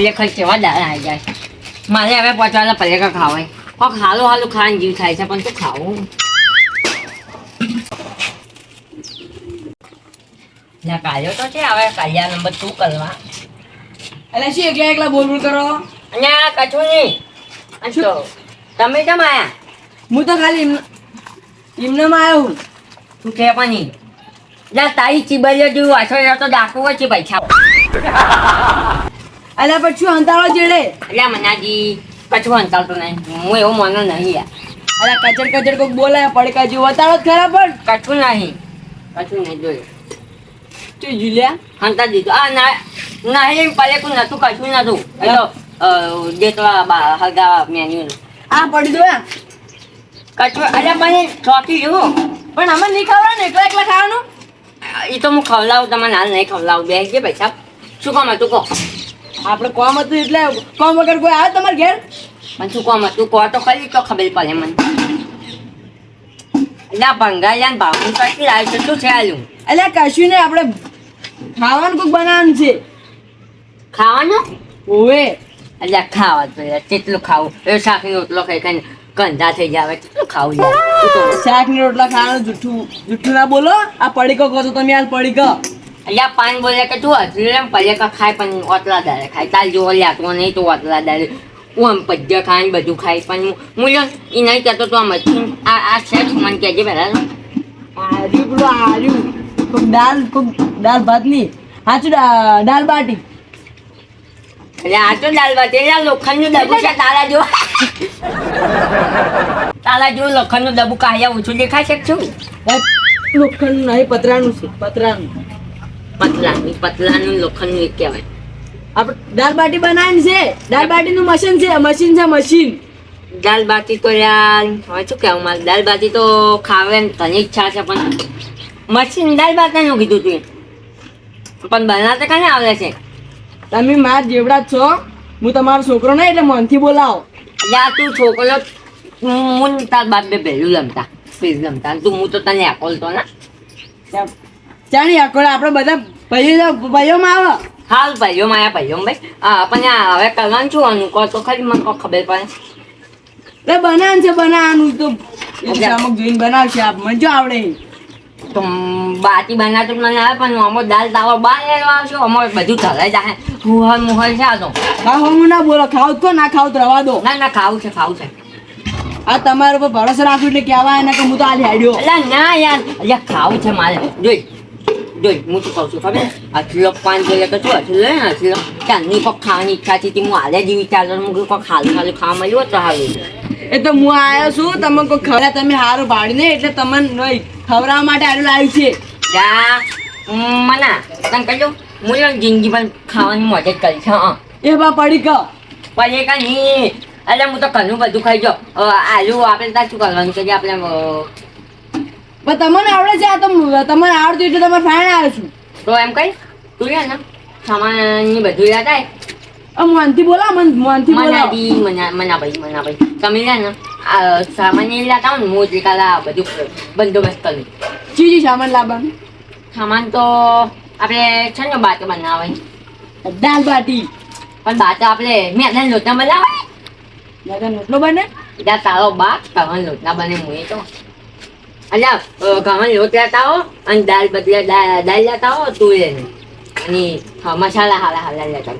ખરેખર કેવા દાડા આવી જાય. મારે હવે પહોંચવાના પલેકા ખાવાય. કોક હાલું હાલું ખાવાનું જીવ થાય છે પણ શું ખાવું? ના કાલ્યો તો છે હવે કાલ્યા નંબર શું કરવા. એટલે શું એકલા એકલા બોલ બોલ કરો? અને આ કશું નહીં. તમે કેમ આયા? હું તો ખાલી એમ એમનામાં આવ્યો તું કે પણ જા તારી ચીબરીઓ જેવું વાછો તો ડાકુ હોય છે પૈસા એટલે પછી શું અંતાળો ચેડે? એટલે મનાજી કશું અંતાવતો નહીં. હું એવું માનો નહીં યાર. અરે કચર કચર કોઈક બોલાય પડકા જેવું. અતાળો જ ખરા પણ. કશું નહીં. કશું નહીં જોયું. તું જુલિયા? હંતા દીધું આ ના નહીં કોઈ નતું કશું નતું. એટલે તો જેટલા બા- હગા મેન્યુ આ પડી દો કચું અલ્યા મને ચોકી જુઓ પણ અમે નહીં ખાવાનું ને? એકલા એકલા ખાવાનું? એ તો હું ખવડાવું તમને હાલ નહીં ખવડાવું. બે જે પૈસા. શું કામ હતું કહો. આપણે કોમ હતું એટલે કોમ વગર કોઈ આવે તમારે ઘેર? પણ શું કોમ હતું? કહો તો ખરી તો ખબર પડે મને. એટલે આ ભંગારિયા ને ભાવનું કશું લાવ્યું છે શું છે આલું? એટલે કશું નહીં આપણે ખાવાનું કોઈક બનાવવાનું છે. ખાવાનું? ઓવે. એટલે ખાવા તો કેટલું ખાવું? એ શાકની રોટલો ખાઈ ખાઈને કંધા થઈ જાવે કેટલું ખાવું યાર? શાકની રોટલા ખાવાનું જૂઠું જૂઠું ના બોલો? આ પડીકો કહો તો તમે યાર પડીકો. આ પાન બોલે કે તું અતલે પલે કા ખાય પણ ઓતલા દારે ખાય. તાર જોવો લાગતો નહીં તો ઓતલા દારે. હું આમ પજ્જા ખાય ને બધું ખાય. પણ હું લ્યો એ નહીં કહેતો તો આ મચ્છી આ આ છે જ મને કહેજે પહેલાં. આર્યું બોલો આર્યું કોક દાલ કોક દાલ ભાતની હાચું દાલ બાટી. એટલે આ તો દાલ બાટી? એટલે લોખંડનું ડબ્બુ છે તારા જો તારા જો લોખંડનું ડબ્બુ કાયા ઓછું દેખાય છે લોખંડ નહીં પતરાનું છે પતરાનું. પતલાનું પતલાનું લોખંડનું કહેવાય. આપણે દાળ બાટી બનાવીને છે દાળ બાટીનું મશીન છે મશીન છે મશીન દાલ બાટી તો યાર હવે શું કહેવું મારે? દાળ બાટી તો ખાવે ને તને ઈચ્છા છે પણ મશીન દાલ બાટાનું કીધું તું પણ બનાવતા કાને આવડે છે? તમે માર જેવડા છો. હું તમારો છોકરો નહીં એટલે મનથી બોલાવો. યા તું છોકરો હું ને તાર બાપ બે પહેલું લમતા પ્લીઝ લમતા તું હું તો તને આપોલતો ના. ચાણી આકોડે આપણે બધા ભાઈઓ ભાઈઓમાં આવે. હાલ ભાઈઓ માયા ભાઈઓ ભાઈ. હા પણ હવે કરવાનું છું આનું કહો તો ખરી મને કહો ખબર પડે. એ બનાવવાનું છે બનાવવાનું તો અમુક જોઈને બનાવશે આપ. મને જો આવડે. તો બાટી બનાવતો મને આવે પણ અમો દાલ તાવો બાર આવશો. અમો બધું ચલાઈ જાય મુહર મુહર છે આ તો. હા હું ના બોલો ખાવ તો ના ખાવ તો રવા દો. ના ના ખાવું છે ખાવું છે. આ તમારા ઉપર ભરોસો રાખું એટલે કહેવાય ને કે હું તો આલી લેડ્યો એટલે ના યાર અહીંયા ખાવું છે મારે. જોઈ. જોઈ હું શું કહું છું ખબર પાંચ જોઈ તો શું આટલું લે ને આટલો ત્યાંની કોક ખાવાની ઈચ્છા તે હું હાલે જ વિચાર કીધું કોક હાલું ખાવા મળ્યું તો હાલ એ તો હું આવ્યો છું તમે કોઈ ખવડા તમે હારું પાડીને એટલે તમને નહીં ખવડાવવા માટે આટલું લાવ્યું છે જા મના તને કહ્યું હું યાર જિંદગી પણ ખાવાની મજા જ કરી છે હા એ બા પડી ગયો પડી કા કાંઈ નહીં એટલે હું તો ઘરનું બધું ખાઈ ગયો આલુ આપણે ત્યાં શું કરવાનું છે કે આપણે પણ તમને આવડે છે આ તો તમને આવડતું એટલે તમે ફાઇન આવે છું. તો એમ કઈ? તું લે ને. સામાનની બધું યાદ આવે મનથી બોલા મન મનથી બોલા મનાડી મના મનાભાઈ મનાભાઈ. તમે લે ને સામાન્ય લેતા આવો ને મોજ કાલા બધું બંદોબસ્ત કરી. જી સામાન લાવવાનું? સામાન તો આપણે છે ને બાટ બનાવે દાલ બાટી. પણ બાતો આપણે મેદાન લોટના બનાવે મેદાન રોટલો બને? ત્યાં તારો બાત કવન લોટના બને મુએ તો. અલ્યા ઘઉં લોટ લેતા હો અને દાળ બદલે દાલ લેતા હો તું લે ને અને મસાલા હાલા હાલા લેતા.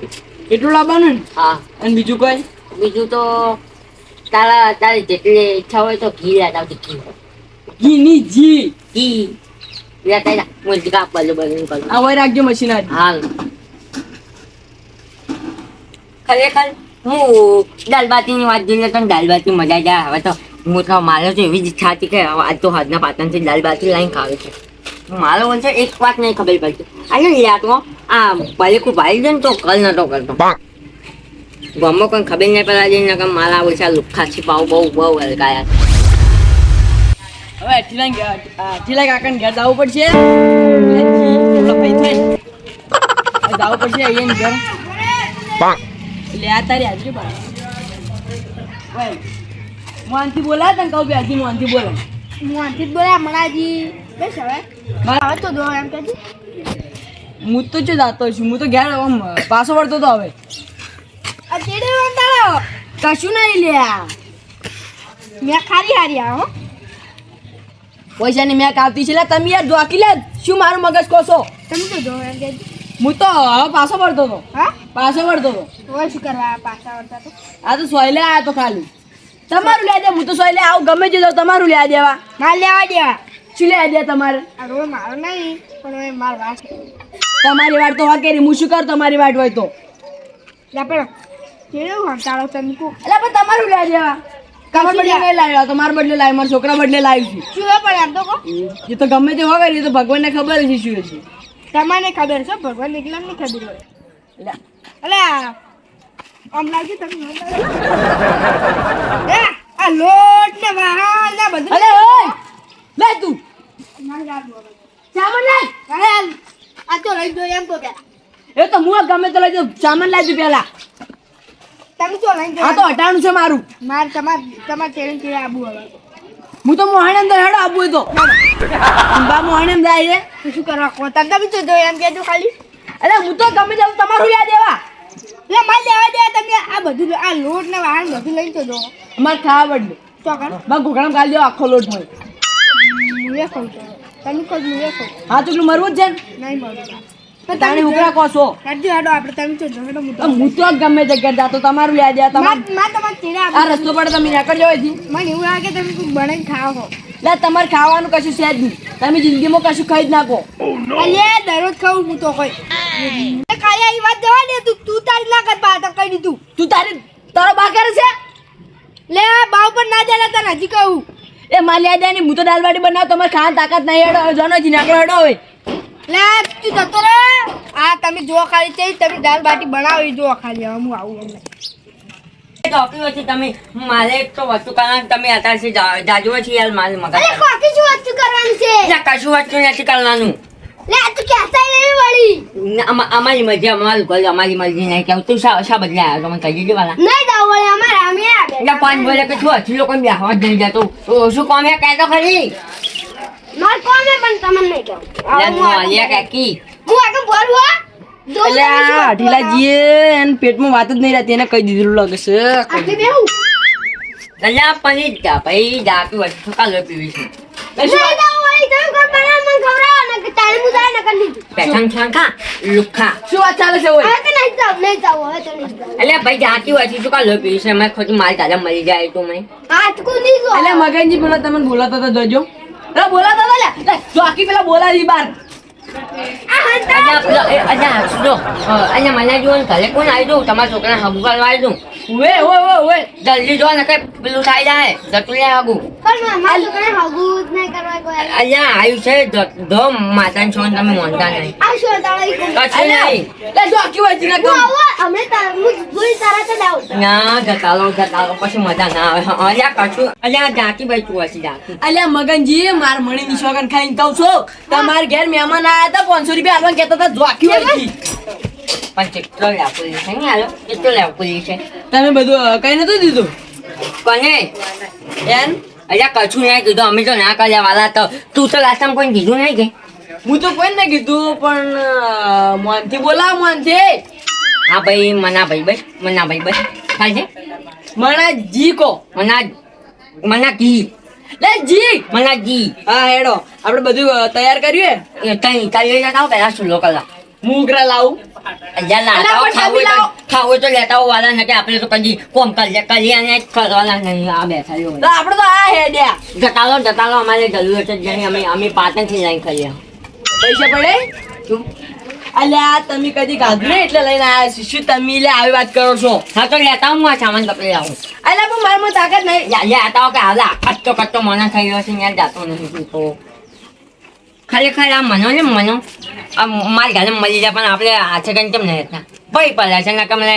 એટલું લાવવાનું ને? હા. અને બીજું કઈ? બીજું તો તારા તારી જેટલી ઈચ્છા હોય તો ઘી લેતા આવતી ઘી. ઘીની જી ઘી. લેતા જા. મુજકા બલું બધું કરું. આ રાખજો મશીન આજ. હાલ ખરેખર હું દાલબાટીની વાત જોઈને તો દાલબાટી મજા જાય હવે તો. હું તો મારે તો એવી જ ઈચ્છા હતી કે હવે આજ તો હાથના પાટણથી દાલબાટી લાઈન ખાવે છે. મારો વંશ એક વાત નહીં ખબર પડતી. આજે યાદ તો આ પલેકું ભાઈ છે ને તો કલ નતો કરતો. ગમો કોઈ ખબર નહીં પડવા જઈને કે મારા ઓછા લુખા છીપાવ બહુ બહુ હલકાયા હવે અઠીલા અઠીલા કાકાને ઘેર જવું પડશે. જવું પડશે અહીંયા ઘર. લે આ તારી હાજરી પણ મોહનથી બોલા તને કહું બેસી મોહનથી બોલે મોહનથી જ બોલ્યા મણાજી બેસ હવે. મારે તો દો એમ કે હું તો જો જાતો છું હું તો ઘેર આમ પાછો વળતો તો હવે. ચેડે વંતાળો કશું નહીં લ્યા. મેં ખારી હારી આવો પૈસાની મેં કાપતી છે લે તમે યાર ધોકી લે શું મારું મગજ કોસો તમે તો જો એમ કે હું તો હવે પાછો વળતો હતો હા? પાછો વળતો હતો શું કરવા પાછા વળતા તો? આ તો સોયલે આયા તો ખાલી. તમારું લ્યા દે હું તો સોયલે આવું ગમે તે જાઉં તમારું લ્યા દેવા. માર લેવા દેવા. શું લ્યા દે તમારે? આ રોડ મારો નહીં પણ એ માર વાત. તમારી વાટ તો હા કેરી હું શું કરું તમારી વાટ હોય તો? લે પણ ચેડે વંતાળો તનકુ એટલે પણ તમારું લ્યા દેવા. તમારા બદલે નહીં લાવ્યો તમારા બદલે લાવ્યો મારા છોકરા બદલે લાવ્યું છું. શું હોય પણ એમ તો કહો એ તો ગમે તે હોય એ તો ભગવાનને ખબર છે શું છે. તમને ખબર છે ભગવાન એકલા ની ખબર હોય. એટલે આમ લાગી તમે એ આ લોટ ને વાહન ને બધું. અલે ઓય લે તું. સામાન લાય. અરે આ- તો લઈ દો એમ તો પેલા એ તો હું ગમે તો લઈ સામાન લાવજો પેલા. તમે તો લઈ આ તો હટાણું છે મારું. મારે તમાર તમાર ચેડે ચેડે આબુ હવે. હું તો મોહાણે અંદર હેડો આપવું તો. બા મોહાણે અંદર આવી શું કરવા? કહો તમે તો એમ કેજો ખાલી. અરે હું તો ગમે જાઉં તમારું યાદ દેવા એટલે મારી લેવા દે તમે. આ બધું આ લોટ ને વાહન બધું લઈ તો જો. અમારે ખાવા તો કર. બા ઘોઘણામાં ગાલ દેવા આખો લોટ હોય મુએ તો તમે કહો મુએ ખાઉં હા તો મરવું જ છે નહીં તો તાણી ઉકળા કો છો. કરજો હેડો આપણે તમે તો હેડો મુતો મોટો ગમે તે કરતા તો તમારું યાદ દેવા તમાર. માં તમાર ચેડે આ રસ્તો પર તમે નીકળજો અહીંથી. મને એવું લાગે તમે કોઈ ખાઓ છો લે તમાર ખાવાનું કશું છે જ નહીં. તમે જિંદગીમાં કશું ખાઈ જ નાખો. અલે દરરોજ ખાવું હું તો કોઈ ખાઈ આવી વાત જવા દે તું તું તારી ના કર બા તો કહી દીધું. તું તારી તારો બા કરે છે? લે બાવ પર ના જાલા તને હજી કહું. એ માલિયા દે ની હું તો દાલવાડી બનાવ તમારે ખાવાની તાકાત નહીં હેડો. જોનો જી નાકડો હેડો હોય લે તું જતો રે આ તમે જો ખાલી છે તમે દાલ બાટી બનાવી જો ખાલી હું આવું વચ્ચે તમે મારે એક તો વસ્તુ કરવાનું તમે અત્યારથી જાજુ છે યાર મારે મગજ કોકી શું વસ્તુ કરવાની છે? એટલે કશું વસ્તુ નથી કરવાનું. લે તું કહેતા નહીં વળી. અમા- અમારી મરજી અમારું ઘર અમારી મરજી નહીં કેવું તું શા શા બદલે આવ્યો? તમે કહી દીધું વાલા. નહીં દાવ વળી અમારે અમે એટલે પાંચ બોલે કે શું હજી લોકો બેહવા જ નહીં જતું તો શું કોમે કહેતો ખરી? માર કોમે પણ તમને નહીં કહું. એટલે હું આલિયા કાકી. હું આગળ બોલું હો? એટલે આ અઢીલાજીએ એને પેટમાં વાત જ નહીં રહેતી એને કહી દીધું લાગે છે. આ પનીર કા ભાઈ જાતું તો તો હોય છે કાલો પીવી છે મેં ખોટી મારી દાદા મરી જાય તો મેં આટકું નહીં જો એટલે મગનજી પેલા તમે બોલાતા હતા જોજો. અરે બોલા તો લે લે, ચોકી પેલા બોલાવી બાર. અહીંયા અહીંયા જો અહીંયા મને જો ઘરે કોણ આવી દઉં તમારા છોકરાને હબુ કરવા આવી દઉં ઓએ ઓએ ઓએ ઓએ જલ્દી જો ને કઈ પેલું થાય જાય. જતું હગું પણ મારા છોકરાને હગું જ નહીં કરવા કોઈ. અલ્યા આવ્યું છે ધ- માતાની છોડ તમે માનતા નહીં. આ શું તાળી કશું નહીં. લે ચોકી હોય જીના હું કમ આવું હમણે તાર ભૂલ તારા તો લાવું ના જતાલો જતાલો પછી મજા ના આવે. અલ્યા કશું. અલ્યા જાતી ભાઈ તું હશે જાતી અલ્યા મગનજી માર મણી ની શોગન ખાઈને કહું છું. તમાર ઘેર મહેમાન આયા હતા પાંચસો રૂપિયા આલવા કહેતા હતા જોકી હોય જી. પણ કેટલો લેપુલી છે ને આલો કેટલો લેપુલી છે. તમે બધું કઈ નતું દીધું? કોને? એમ? અલ્યા કશું નહીં કીધું અમે તો ના કર્યા વાલા તો. તું તો લાસ્ટ કોઈ કીધું નહીં કે? હું તો કોઈ ને કીધું પણ મોનથી બોલાવ મોનથી હા ભાઈ મના ભાઈ ભાઈ મના ભાઈ ભાઈ થાય છે મના જી કો. મના મના કી લે જી. મના જી હા હેડો. આપણે બધું તૈયાર કર્યું એ તઈ તારી જતા પેલા સુલો કલા મુગરા લાવું. લાતા પણ ખાવું. તો ખાવું તો લેતા વાલા નથી આપણે તો કદી કોમ કરી અને જ કરવાના નહીં આ બેઠા તો આપણે તો આ હેડ્યા જતાલો જતાલો અમારે જરૂરત જ નહીં અમે અમે પાટણથી લઈને કરીએ પૈસા પડે? અલ્યા તમે કદી ગાધું એટલે લઈને આયા છો? શું તમે લે આવી વાત કરો છો? હા તો લેતા હું આ સામાન કપડે આવું અલ્યા પણ મારામાં તાકાત નહીં. લેતા કે હાલા કચ્ચો કચ્ચો મને થઈ ગયો છે ત્યાં જતો નથી તો. ખરેખર આ મનો ને મનો. આ મારી ઘરે મળી જાય પણ આપણે હાથે કઈ કેમ નહીં ભાઈ પડે છે ને કે મને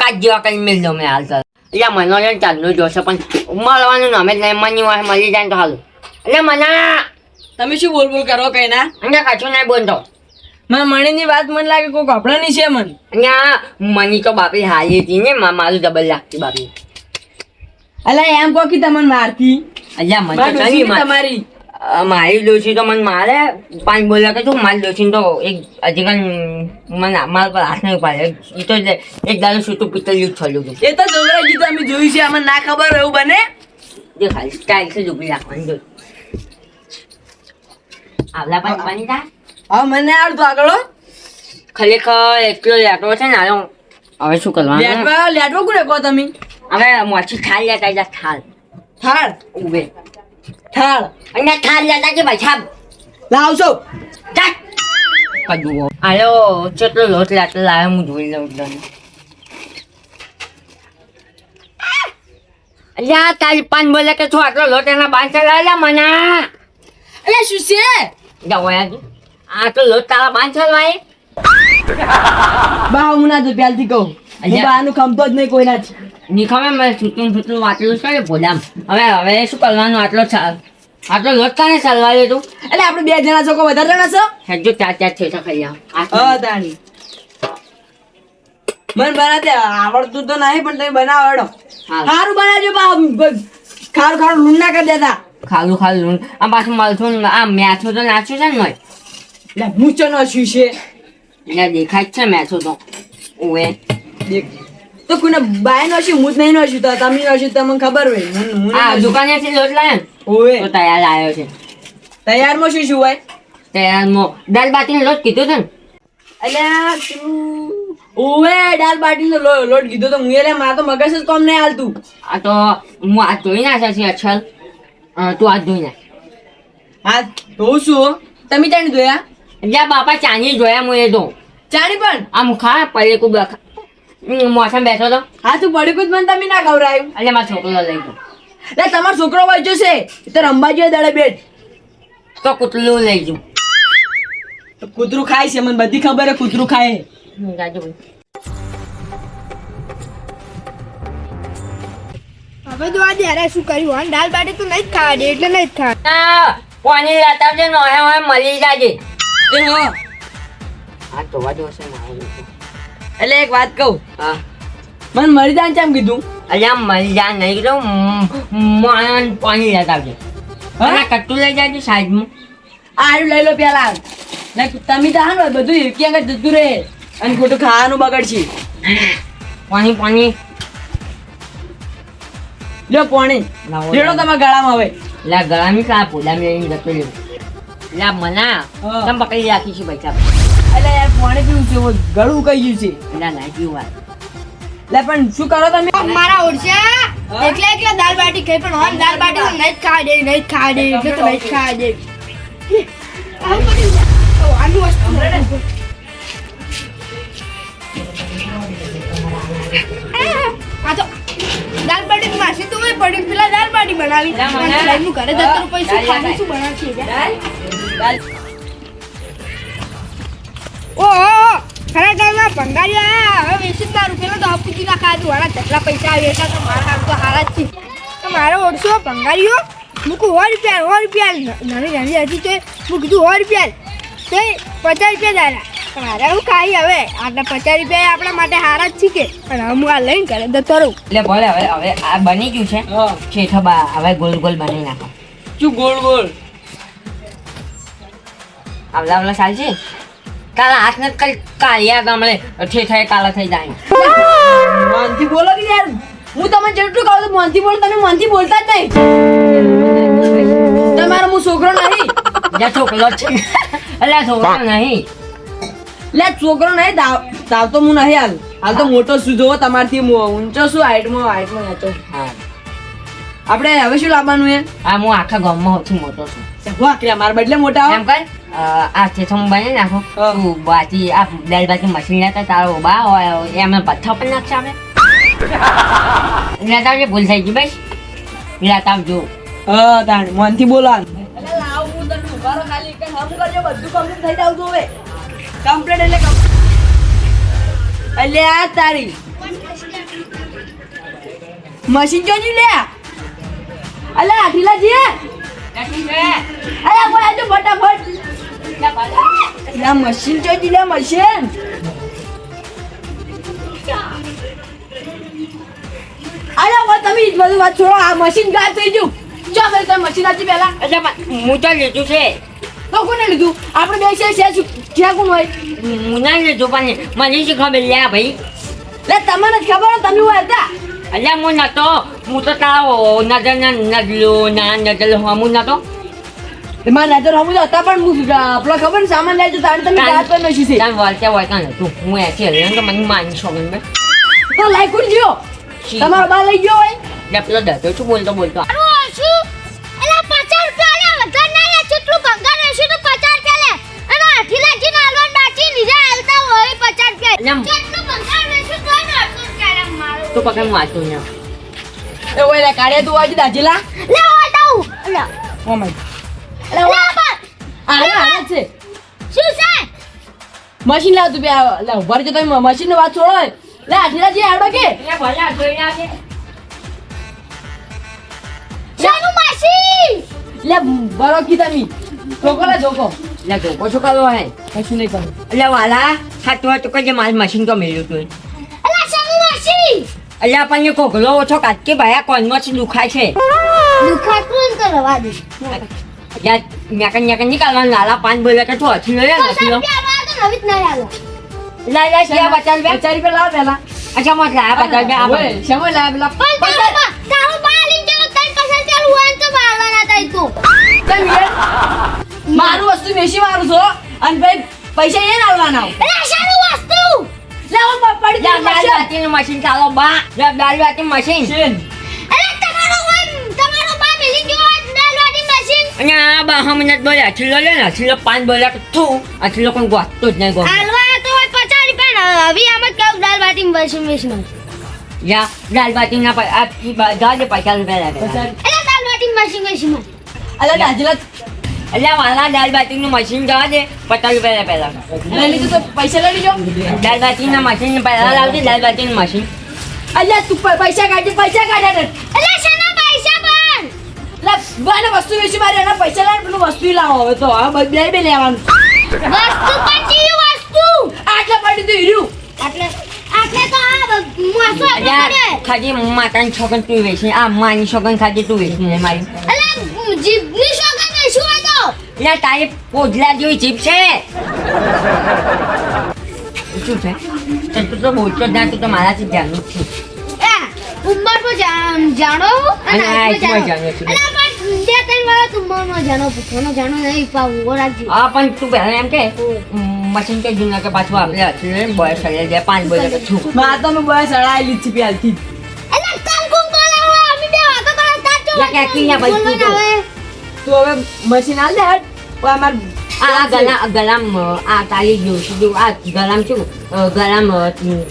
કાચ જેવા કઈ મિલ દો મેં હાલ તો. એટલે મનો ને ચાલુ જોશે પણ મળવાનું નામે જ નહીં મની હોય મળી જાય તો હાલું. એટલે મના! તમે શું બોલ બોલ કરો કઈ ના? અને કાચું નહીં બોલતો. મારા મણીની વાત મને લાગે કોઈ કપડાની છે મન. અહીંયા મની તો બાપી હારી હતી ને મારું ડબલ લાગતી બાપી અલ્યા એમ કહો કે તમને મારતી. અલ્યા મને તમારી? મારી ડોશી તો મને મારે પાંચ બોલ્યા કે તું મારી ડોશી તો એક કાંઈ મને મારા પર હાથ નહીં પાડે એ તો એક દાડો છૂટું પિત્તળિયું જ થયું હતું. એ તો જોગરાજી તો અમે જોયું છે અમને ના ખબર એવું બને? જે ખાલી સ્ટાઇલ છે ડૂબી રાખવાની જોઈ આવલા પણ બની જા. હા મને આવડતું આગળ ખરેખર એટલો લેટો છે ને આનો હવે શું કરવાનું? લેટવા લેટો કોને કહો તમે? હવે મોછી થાળ લેતા જા થાળ. થાળ? ઉભે. થાળ. અને થાળ લેતા કે ભાઈ છાપ લાવશો ચાટ કદુઓ આયો ચેટલો લોટ લાટલો લાવે હું જોઈ લઉં તને. અલ્યા તારી પાન બોલે કે છું આટલો લોટ એના બાંધ ચલાવેલા મના. અરે શું છે? જાઓ યાર આટલો લોટ તારા બાંધ ચલાવે બા હું ના તો પ્યાલથી કહું. અલ્યા. બાનું ખમતો જ નહીં કોઈના નીકળે મેં છૂટું છૂટું વાંચેલું છે ને ભોલામ હવે હવે શું કરવાનું? આટલો આટલો લોટ કાને ચાલવા તું એટલે આપણે બે જણા છો વધારે જણા છો? હજુ ચાર ચાર છે તો ખાઈ આવ. મન બનાતે આવડતું તો નહીં પણ તમે બનાવડો. સારું બનાવજો ખારું ખારું લૂણ ના કરી દેતા. ખાલું ખાલું આ પાછું મળતું આ મેથું તો નાચ્યું છે ને મોય એટલે મૂચો નો શું છે એટલે દેખાય છે મેથું તો. ઓએ દેખ. તો કોઈને બાય નો છે હું નહીં નો છું તો તમે નો છું તમને ખબર હોય. હું હું આ નહીં નો લોટ લોટ લાવે તો તૈયાર આવ્યો છે. તૈયારમાં શું શું હોય? તૈયારમાં દાલ બાટી લોટ કીધું તને ને. અલ્યા તું ઓવે દાલ બાટી નો લોટ કીધો તો હું એટલે મારે તો મગજ જ કોમ નહીં હાલતું. આ તો હું આ ધોઈ નાખ્યા છે અછલ. અ, તું આ ધોઈ નાખ. હા તો શું તમે ચાણી જોયા એટલે બાપા ચાની જોયા હું એ તો. ચાણી પણ? આમ ખા પડે કુબ મોસમ બેસો તો. હા તું પડી કુદ મને તમે ના ખવડાવ્યું એટલે મારો છોકરો લઈ ગયો. લે તમારો છોકરો વાંચ્યો છે તો રંબા જોઈએ દડે બેટ તો કૂતરું લઈ જઉં કૂતરું ખાય છે મને બધી ખબર હે કૂતરું ખાય. જાજો હવે તો આજે યાર શું કર્યું હા? દાલ બાટી તો નહીં જ ખાવા દે એટલે નહીં જ ખાવા પાણી લાતા આવજે નોહે હવે મળી જાજે. એ હા. આ તો વાજો છે મારું એટલે એક વાત કહું. હા. મને મરી જાય કેમ કીધું? અલ્યા મરી જાન નહીં કીધું માણ પાણી લેતા આવજે. હા? કટ્ટું લઈ છે સાઈડમાં. આરું લઈ લો પેલા. ને તમે તો હા બધું હિરકી આગળ જતું રહે. અને ખોટું ખાવાનું બગડશે. પાણી પાણી. લ્યો પોણી. લેડો તમારા ગળામાં હવે. લા ગળામાં કા પોલા મેં જતો રહ્યો. લા મના. તમે પકડી રાખીશું ભાઈ બચ્ચા એટલે યાર પોણી પીવું છે ગળું કઈ ગયું છે. લા નાખી વાત? એટલે પણ શું કરો તમે? મારા ઓળખ્યા એકલા એકલા દાલ બાટી ખાઈ પણ હોન દાલ બાટી નહીં ખાવા દે નહીં ખા ખાવા દે એટલે તો નહીં ખા ખાવા દે. આનું વસ્તુ આ તો દાલ બાટી માસી તો પડી પેલા દાલ બાટી બનાવી. ઘરે જતો રહું, શું દાલ ખાવાનું, શું બનાવશે દાલ? દાલ. ઓ ઓ, ઓ, ખરા ટાઈમમાં ભંગારી આયા હવે વેચી મારું પેલા તો હપુજી ખાધું. વાળા જેટલા પૈસા આવે એટલા તો મારા હાથ તો હારા જ છે. તો મારો ઓળશો ભંગારીઓ? મૂકું સો રૂપિયા સો રૂપિયા. નાની નાની હતી તો હું કીધું સો રૂપિયા. તો પચાસ રૂપિયા દાડા. પણ હું ખાઈ હવે. આટલા પચાસ રૂપિયા આપણા માટે હારા જ છે કે. અને હું આ લઈને ઘરે જતો રહું એટલે હવે હવે આ બની ગયું છે. શેઠબા હવે ગોલ ગોલ બની નાખો. શું ગોળ ગોળ? આવલા આવલા ચાલશે? કાલા હાથ ને કઈ કાળિયા ગામડે ઠેઠાએ કાલા થઈ જાય. મનથી બોલો કે યાર હું તમને જેટલું કહું તો મનથી બોલો તમે મનથી બોલતા જ નહીં. તમારો હું છોકરો નહીં. જા છોકરો છે. એટલે છોકરો નહીં. લે છોકરો નહીં દાવ દાવ તો હું નહીં હાલ. હાલ તો મોટો શું જોવો તમારથી ઊંચો શું હાઈટમાં હાઈટમાં ઊંચો હા. આપણે હવે શું લાવવાનું એ આ હું આખા ગામમાં સૌથી મોટો છું. વાહ કે મારા બદલે મોટા એમ અ, આ થેથમ બની નાખો. હા. તું બાકી આ દાળ બાકી મશીન લેતા તારો બા હોય એમને પથ્થર પણ નાખશે અમે લેતા આવજે ભૂલ થઈ ગઈ બસ. લેતા જો. હા તાણ મોનથી બોલા એટલે લાવ હું તને ઉભારો ખાલી કે હમ કરજો બધું કમ્પ્લીટ થઈ જાવ તો હવે. કમ્પ્લીટ એટલે complete. અલ્યા તારી. મશીન જોજી લે? અલ્યા આઠીલા જે અલ્યા કોઈ આજો ફટાફટ. લા મશીન જોજી લે મશીન અલ્યા વા તમે ઈ જ બધું વાત છોડો આ મશીન ગાયબ થઈ ગયું ચો ભાઈ તમે મશીન આપી પહેલા અચ્છા મ- હું તો લીધું છે તો કોને લીધું આપણે બે છે છે છે કોણ હોય હું ના લીધું પણ મને શું ખબર લે ભાઈ લે તમને જ ખબર તમે હોય હતા અલ્યા હું નતો હું તો તારો નજર ના નજલો ના નજર હું નતો મારા નજર તો હતા પણ હું આપણો ખબર ને સામાન લઈ તારે તમે રાત પર નશી છે તાર વળતે વળતા નતું હું એથી હલ્યો તો મને માની છોકરી બે તો લાઈ કોણ ગયો. તમારો બા લઈ ગયો હોય. લે પેલો દાદો છું બોલતો બોલતો? મારું ઓછું એટલે પચાસ રૂપિયા લે વધારે ના લે જેટલું ભંગાર રહેશે તો પચાસ રૂપિયા લે. અને બાકી હોય રૂપિયા. ભંગાર રહેશે તો એને અડધો રૂપિયા લે મારું. તો પકડ વાંચું ને એ ઓય લે કાઢે તું આજે દાજીલા. લે દઉં લે. Oh my. આને આને છે. શું છે? મશીન લાવ તું બે આ- લે ઊભા રહેજો તમે મશીન વાત છોડો લે આઠીલા જે આવડો કે? ભલા જોઈ માસી લે. બરો કી તમે. જોકો લે જોકો લે જોકો ઓછો લો હે કશું નહીં કરું. એટલે વાલા હાથું હાથું કે માલ મશીન તો મેળ્યું તું અલા શાનું માસી એટલે આપણને કોકલો ઓછો કાઢકે ભાઈ આ કોનમાં દુખાય છે. દુખાતું તો દે. યાર ન્યાકન ન્યાકન નીકાળવાનું લાલા પાંચ બોલે કે તો હથી લે પચાસ નથી લો જ શિયા બચાલ બે પચાસ રૂપિયા? લાવ પહેલા. અચ્છા મોટ લાયા બચાલ બે આ ઓય, શેમાં લાવ પેલા? તારો બા તારો બા લીન જેવો તઈ પસાર ચાલુ હોય તો બાળવાના થાય તું. કેમ મારું વસ્તુ મેશી મારું છો અને ભાઈ પૈસા એ લાવવાના અલા શાનું વસ્તુ. લે હું પડી દાલ બાટીનું મશીન. ચાલો બા. લા દાલ બાટી મશીન મશીન. અલા તમારો હોય તમારો બા મિલી ગયો હોય દાલ વાટી મશીન અને આ બા હમણાં જ બોલ્યા છેલ્લો લે ને છેલ્લો પાંચ બોલ્યા કે તું આ છેલ્લો કોઈ ગોતતો જ નહીં ગો હાલવા તો હોય પચાસ રૂપિયા હવે આમ જ કહું દાલ વાટી મશીન વેચવાનું યા દાલ બાટી ના પર આ જાજે પચાસ રૂપિયા લાગે. એટલે દાલ વાટી મશીન વેચવાનું અલા દાજેલા એટલે વાલા દાલ બાટીનું મશીન જવા દે. પચાસ રૂપિયા લે પહેલા લઈ લીધું તો પૈસા લઈ લીધો દાલ બાટીના મશીન પહેલા લાવજે દાલ બાટીનું મશીન અલ્યા તું પૈસા કાઢજે પૈસા કાઢ્યા બાને વસ્તુ વેચી મારી એના પૈસા લાવે પેલું વસ્તુ લાવો હવે તો હવે બે બે લેવાનું. વસ્તુ પણ વસ્તુ! આટલા પડી તો હીર્યું એટલે એટલે તો આ માસો ખાજી માતાની છોકન તું વેચી આ માની છોકન ખાજી તું વેચી મારી. અલા જીભની તો. તારી પોજલા જેવી જીભ છે. શું છે? તું તો બોલતો જ ના તું તો મારાથી જાણું જ છું. ઉંમર તો જાણો? અને આ જાણો. છું. અલા પણ બે ત્રણ વાળા તું ઉંમરનો જાણો પૂછવાનો જાણો નહીં પાવું ઓરાજી. હા પણ તું પહેલા એમ કે મશીન કે જૂના કે પાછું આપણે હતું બોય સળે દે પાંચ બોલે કે છું. માં તો મેં બસ સડાયેલી જ છે પ્યાલથી અલા કામ બોલાવો અમે બે વાતો કરો તાર લા, ક્યાંક ક્યાં ભાઈ તું તો? તો હવે મશીન હાલ દે હાલ અમાર આ આ ગલા ગલામ આ તારી ડોશી જો આ ગલામ શું ગલામ અ,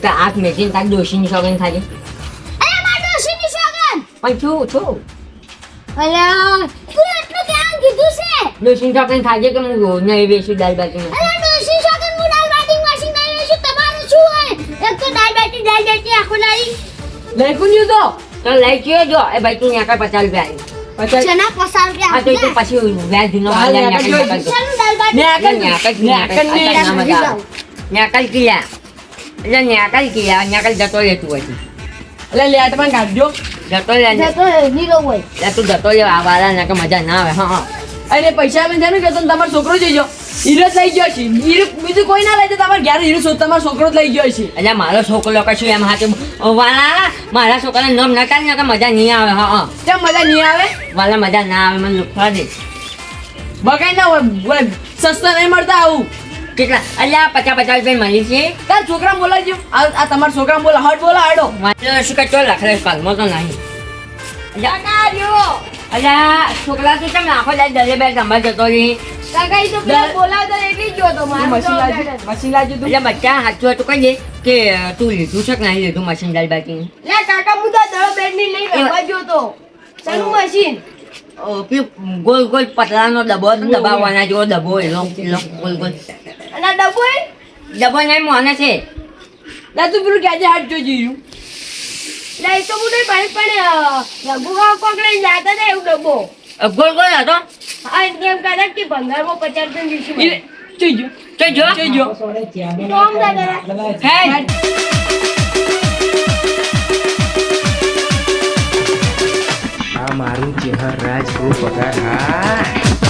તા તારી ડોશીની સોગન થાય પણ છું છું અલા તું એટલું કેમ કીધું છે ડોશીની સોગન થાય કે હું નહીં વેચું દાલ બાટીમાં અલા ડોશી સોગંદ હું દાલ બાટી મશીન નહીં વેચું તમારું શું હોય એક તો દાલ બાટી દાલ બાટી આખો લાવી લઈ કોણ ગયું તો તો લઈ ગયો જો એ ભાઈ તું ત્યાં કાંઈ પચાસ રૂપિયા આવી પચાસ ચના પસાર રૂપિયા હા તો તો પછી વ્યાજ જૂનો હાલ, માલ ન્યા ન્યા કાંઈ કાંઈ ચાલો દાલ બાટી ને આગળ ન્યાકલ ને આગળ ને ન્યાકલ ના મજા આવે. ન્યાકલ કિયા એટલે ન્યાકલ કિયા ન્યાકલ જતો રહેતું તું હજી એટલે લેટમાં કાઢજો જતો. જતો નીરો હોય. એટલે તું જતો રહે આ વાળા ને કે મજા ના આવે હા હા. અને પૈસા આપીને જાણું કે તમે તમારો છોકરો જોઈજો હીરો જ લઈ ગયો છે. હીરો બીજું કોઈ ના લઈ જાય તમારે ઘેર હીરો શોધ તમારો છોકરો જ લઈ ગયો છે. એટલે મારો છોકરો કશું એમ હાથે વાલા મારા છોકરાને નામ ના કાઢ કે મજા નહીં આવે હા હા. કેમ મજા નહીં આવે? વાલા મજા ના આવે મને લુખવા દે. બગાઈ ના હોય. સસ્તા નહીં મળતા આવું. કેટલા? અલ્યા આ પચાસ પચાસ રૂપિયા મળી છે. તાર છોકરા બોલાવજો. આ તમારા છોકરા બોલા. હટ બોલા હાડો. મારે શું કે ચો લખલે કાલમાં તો નહીં. છોકરા તું કેમ આખો બે ગંભા જતો રહી? તો તું બચ્ચા સાચું હતું કહીએ કે તું લીધું છે કે નહીં લીધું મશીન દાલ બાકી લે કાકા હું તો દળો બેડની લઈ ગયો જોતો શાનું મશીન? ગોલ ગોલ પતલાનો ડબ્બો હતો, દબાવવાના જેવો ડબ્બો એનો ગોલ ગોલ. અને આ ડબ્બો? ડબ્બો નહીં મોને છે. તું પેલું ક્યાં હાટ જોઈ રહ્યું? ના એ તો હું નહીં પાડી પણ લઘુ કાકા કોક લઈને જાતા હતા એવું ડબ્બો. અ, ગોલ ગોલ હતો? હા એમ કહેતા કે ભંગારમાં પચાસ રૂપિયા દીશું ઈ જોઈ જો તો જો. જોઈ જો. તો આમ દાદા હે? મારું ચહેર રાજ પગાર હા.